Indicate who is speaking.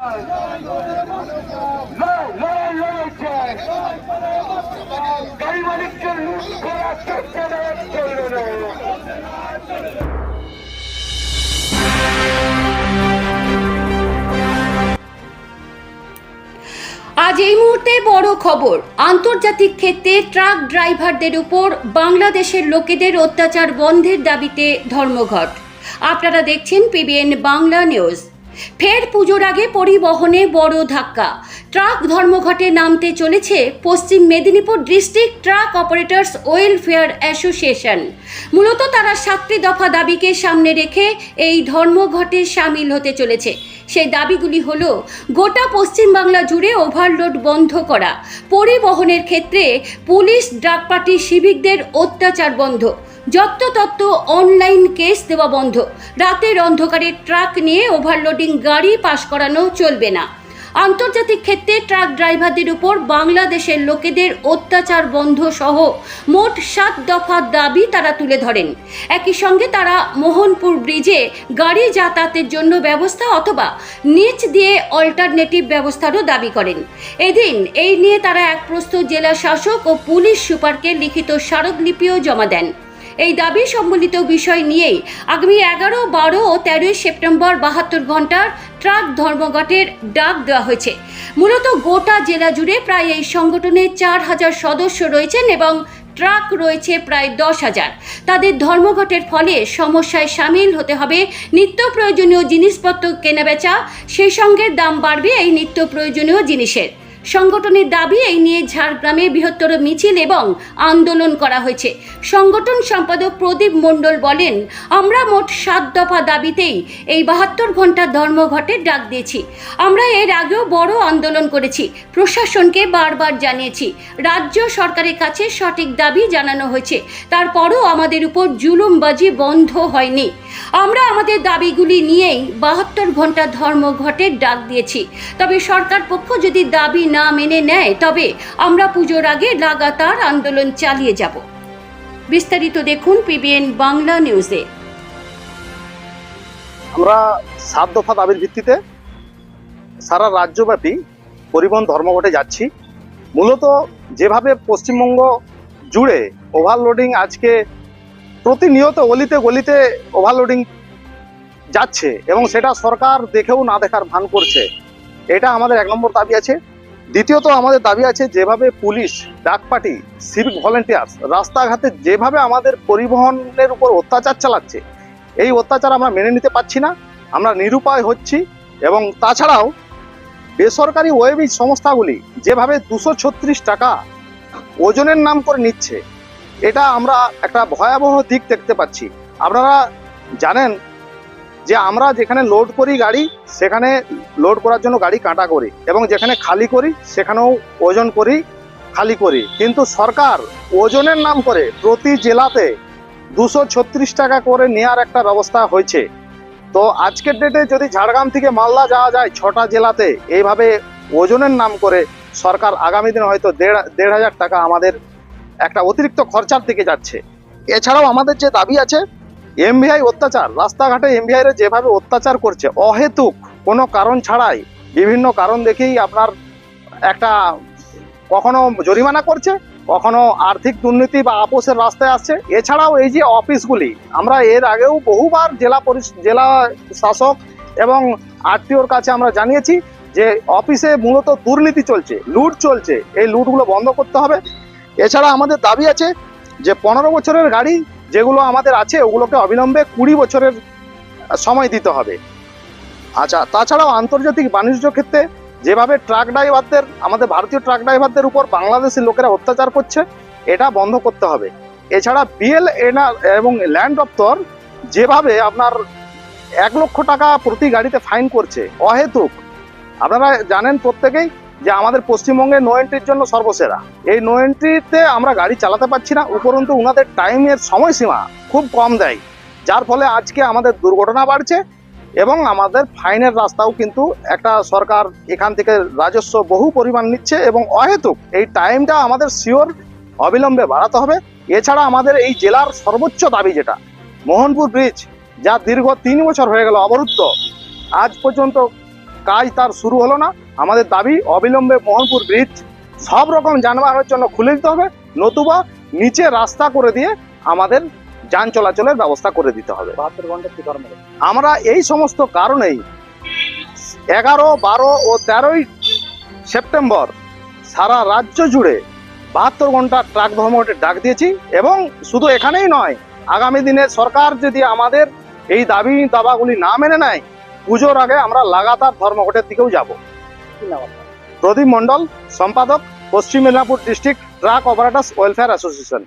Speaker 1: আজ এই মুহূর্তে বড় খবর। আন্তর্জাতিক ক্ষেত্রে ট্রাক ড্রাইভারদের উপর বাংলাদেশের লোকেদের অত্যাচার বন্ধের দাবিতে ধর্মঘট। আপনারা দেখছেন পিবিএন বাংলা নিউজ ফের পুজোর আগে পরিবহনে বড় ধাক্কা। ট্রাক ধর্মঘটে নামতে চলেছে পশ্চিম Medinipur district truck operators welfare association. মূলত তারা সাতটি দফা দাবিকে সামনে রেখে এই ধর্মঘটে সামিল হতে চলেছে। সেই দাবিগুলি হল, গোটা পশ্চিমবাংলা জুড়ে ওভারলোড বন্ধ করা, পরিবহনের ক্ষেত্রে পুলিশ ডাকপাটি শিবিকদের অত্যাচার বন্ধ যত্রতত্ত্ব অনলাইন কেস দেওয়া বন্ধ। রাতের অন্ধকারে ট্রাক নিয়ে ওভারলোডিং গাড়ি পাশ করানো চলবে না। আন্তর্জাতিক ক্ষেত্রে ট্রাক ড্রাইভারদের উপর বাংলাদেশের লোকেদের অত্যাচার বন্ধ সহ মোট সাত দফা দাবি তারা তুলে ধরেন। একই সঙ্গে তারা মোহনপুর ব্রিজে গাড়ি যাতায়াতের জন্য ব্যবস্থা অথবা নিচ দিয়ে অল্টারনেটিভ ব্যবস্থারও দাবি করেন। এদিন এই নিয়ে তারা এক প্রস্তুত জেলা শাসক ও পুলিশ সুপারকে লিখিত স্মারকলিপিও জমা দেন। এই দাবি সম্বলিত বিষয় নিয়েই আগামী এগারো, বারো ও তেরোই সেপ্টেম্বর বাহাত্তর ঘণ্টার ট্রাক ধর্মঘটের ডাক দেওয়া হয়েছে। মূলত গোটা জেলা জুড়ে প্রায় এই সংগঠনের চার হাজার সদস্য রয়েছেন এবং ট্রাক রয়েছে প্রায় দশ হাজার। তাদের ধর্মঘটের ফলে সমস্যায় সামিল হতে হবে, নিত্য প্রয়োজনীয় জিনিসপত্র কেনাবেচা, সেই সঙ্গে দাম বাড়বে এই নিত্য প্রয়োজনীয় জিনিসের। সংগঠনের দাবি এই নিয়ে ঝাড়গ্রামে বৃহত্তর মিছিল এবং আন্দোলন করা হয়েছে। সংগঠন সম্পাদক প্রদীপ মণ্ডল বলেন, আমরা মোট সাত দফা দাবিতেই এই বাহাত্তর ঘণ্টা ধর্মঘটের ডাক দিয়েছি। আমরা এর আগেও বড় আন্দোলন করেছি। প্রশাসনকে বারবার জানিয়েছি। রাজ্য সরকারের কাছে সঠিক দাবি জানানো হয়েছে। তারপরও আমাদের উপর জুলুমবাজি বন্ধ হয়নি। আমরা আমাদের দাবিগুলি নিয়েই বাহাত্তর ঘণ্টা ধর্মঘটের ডাক দিয়েছি। তবে সরকার পক্ষ যদি দাবি না মেনে নেয়, তবে আমরা পুজোর আগে লাগাতার আন্দোলন চালিয়ে যাব। বিস্তারিত দেখুন পিবিএন বাংলা নিউজে।
Speaker 2: আমরা সাত দফা দাবির ভিত্তিতে সারা রাজ্যব্যাপী পরিবহন ধর্মঘটে যাচ্ছি। মূলত যেভাবে পশ্চিমবঙ্গ জুড়ে ওভারলোডিং আজকে প্রতিনিয়ত অলিতে গলিতে ওভারলোডিং যাচ্ছে এবং সেটা সরকার দেখেও না দেখার ভান করছে, এটা আমাদের এক নম্বর দাবি আছে। দ্বিতীয়ত আমাদের দাবি আছে যেভাবে পুলিশ, ডাকপাটি সিভিক ভলেন্টিয়ার্স রাস্তাঘাটে যেভাবে আমাদের পরিবহনের উপর অত্যাচার চালাচ্ছে, এই অত্যাচার আমরা মেনে নিতে পারছি না, আমরা নিরুপায় হচ্ছি এবং তাছাড়াও বেসরকারি ওয়েবিজ সংস্থাগুলি যেভাবে দুশো ছত্রিশ টাকা ওজনের নাম করে নিচ্ছে, এটা আমরা একটা ভয়াবহ দিক দেখতে পাচ্ছি। আপনারা জানেন যে আমরা যেখানে লোড করি গাড়ি, সেখানে লোড করার জন্য গাড়ি কাটা করি এবং যেখানে খালি করি, সেখানেও ওজন করি, খালি করি। কিন্তু সরকার ওজনের নাম করে প্রতি জেলাতে দুশো ছত্রিশ টাকা করে নেওয়ার একটা ব্যবস্থা হয়েছে। তো আজকের ডেটে যদি ঝাড়গ্রাম থেকে মালদা যাওয়া যায় ছটা জেলাতে, এইভাবে ওজনের নাম করে সরকার আগামী দিনে হয়তো দেড় দেড় হাজার টাকা আমাদের একটা অতিরিক্ত খরচার দিকে যাচ্ছে। এছাড়াও আমাদের যে দাবি আছে এমভিআই অত্যাচার। রাস্তাঘাটে এমভিআই রে যেভাবে অত্যাচার করছে, অহেতুক। কোনো কারণ ছাড়াই, বিভিন্ন কারণ দেখেই আপনার একটা কখনো জরিমানা করছে, কখনো আর্থিক দুর্নীতি বা আপোষের রাস্তায় আসছে। এছাড়াও এই যে অফিসগুলি, আমরা এর আগেও বহুবার জেলা পরিষ, জেলা শাসক এবং আরটিওর কাছে আমরা জানিয়েছি যে অফিসে মূলত দুর্নীতি চলছে, লুট চলছে। এই লুটগুলো বন্ধ করতে হবে। এছাড়া আমাদের দাবি আছে যে পনেরো বছরের গাড়ি যেগুলো আমাদের আছে, ওগুলোকে অবিলম্বে কুড়ি বছরের সময় দিতে হবে। আচ্ছা তাছাড়াও আন্তর্জাতিক বাণিজ্য ক্ষেত্রে যেভাবে ট্রাক ড্রাইভারদের, আমাদের ভারতীয় ট্রাক ড্রাইভারদের উপর বাংলাদেশের লোকেরা অত্যাচার করছে, এটা বন্ধ করতে হবে। এছাড়া বিএল এনআর এবং ল্যান্ড দপ্তর যেভাবে আপনার এক লক্ষ টাকা প্রতি গাড়িতে ফাইন করছে, অহেতুক। আপনারা জানেন প্রত্যেকেই যে আমাদের পশ্চিমবঙ্গে নো এন্ট্রির জন্য সর্বসেরা। এই নো এন্ট্রিতে আমরা গাড়ি চালাতে পারছি না, উপরন্তু ওনাদের টাইমের সময়সীমা খুব কম দেয়। যার ফলে আজকে আমাদের দুর্ঘটনা বাড়ছে এবং আমাদের ফাইনের রাস্তাও কিন্তু একটা সরকার এখান থেকে রাজস্ব বহু পরিমাণ নিচ্ছে এবং অহেতুক এই টাইমটা আমাদের শিওর অবিলম্বে বাড়াতে হবে। এছাড়া আমাদের এই জেলার সর্বোচ্চ দাবি যেটা, মোহনপুর ব্রিজ যা দীর্ঘ তিন বছর হয়ে গেল অবরুদ্ধ, আজ পর্যন্ত কাজ তার শুরু হলো না। আমাদের দাবি অবিলম্বে মোহনপুর ব্রিজ সব রকম যানবাহনের জন্য খুলে দিতে হবে নতুবা নিচে রাস্তা করে দিয়ে আমাদের যান চলাচলের ব্যবস্থা করে দিতে হবে আমরা এই সমস্ত কারণেই এগারো বারো ও তেরোই সেপ্টেম্বর সারা রাজ্য জুড়ে বাহাত্তর ঘণ্টা ট্রাক ধর্মঘটের ডাক দিয়েছি এবং শুধু এখানেই নয় আগামী দিনে সরকার যদি আমাদের এই দাবি দাবাগুলি না মেনে নেয় পুজোর আগে আমরা লাগাতার ধর্মঘটের দিকেও যাব? প্রদীপ মন্ডল সম্পাদক পশ্চিম Medinipur district truck operators welfare association.